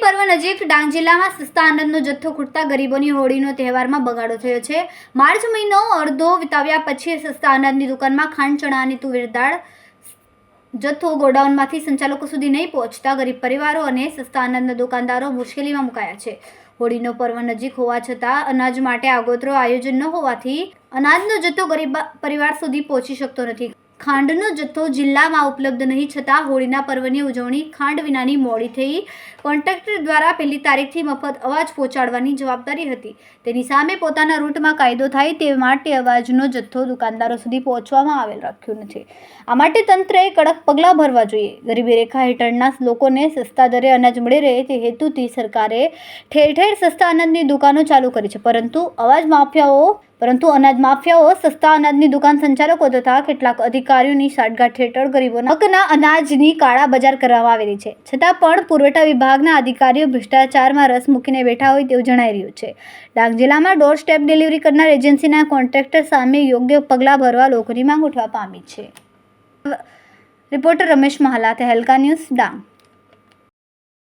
પર્વ નજીક ડાંગ જિલ્લામાં સસ્તા આનંદનો જથ્થો ખૂટતા ગરીબોની હોળીનો તહેવારમાં બગાડો થયો છે. માર્ચ મહિનો અડધો વિતાવ્યા પછી સસ્તા આનંદની દુકાનમાં ખાંડ, ચણા અને તુવેર દાળ જથ્થો ગોડાઉનમાંથી સંચાલકો સુધી નહીં પહોંચતા ગરીબ પરિવારો અને સસ્તા આનંદના દુકાનદારો મુશ્કેલીમાં મુકાયા છે. હોળીનો પર્વ નજીક હોવા છતાં અનાજ માટે આગોતરો આયોજન ન હોવાથી અનાજનો જથ્થો ગરીબ પરિવાર સુધી પહોંચી શકતો નથી. ખાંડનો જથ્થો જિલ્લામાં ઉપલબ્ધ નહીં છતાં હોળીના પર્વની ઉજવણી ખાંડ વિનાની મોડી થઈ. કોન્ટ્રાક્ટર દ્વારા પહેલી તારીખથી મફત અવાજ પહોંચાડવાની જવાબદારી હતી. તેની સામે પોતાના રૂટમાં કાયદો થાય તે માટે અવાજનો જથ્થો દુકાનદારો સુધી પહોંચવામાં આવેલ રાખ્યો નથી. આ માટે તંત્રએ કડક પગલાં ભરવા જોઈએ. ગરીબી રેખા હેઠળના લોકોને સસ્તા દરે અનાજ મળી રહે તે હેતુથી સરકારે ઠેર ઠેર સસ્તા અનાજની દુકાનો ચાલુ કરી છે. પરંતુ અવાજ માફિયાઓ પરંતુ અનાજ માફિયાઓ સસ્તા અનાજની દુકાન સંચાલકો તથા કેટલાક અધિકારીઓની સાટગાંઠ હેઠળ ગરીબોના હકના અનાજની કાળા બજાર કરવામાં આવેલી છે. છતાં પણ પુરવઠા વિભાગના અધિકારીઓ ભ્રષ્ટાચારમાં રસ મૂકીને બેઠા હોય તેવું જણાઈ રહ્યું છે. ડાંગ જિલ્લામાં ડોર સ્ટેપ ડિલિવરી કરનાર એજન્સીના કોન્ટ્રાક્ટર સામે યોગ્ય પગલાં ભરવા લોકોની માંગ ઉઠવા પામી છે. Reporter Ramesh Mahala, Tehelka news, Dang.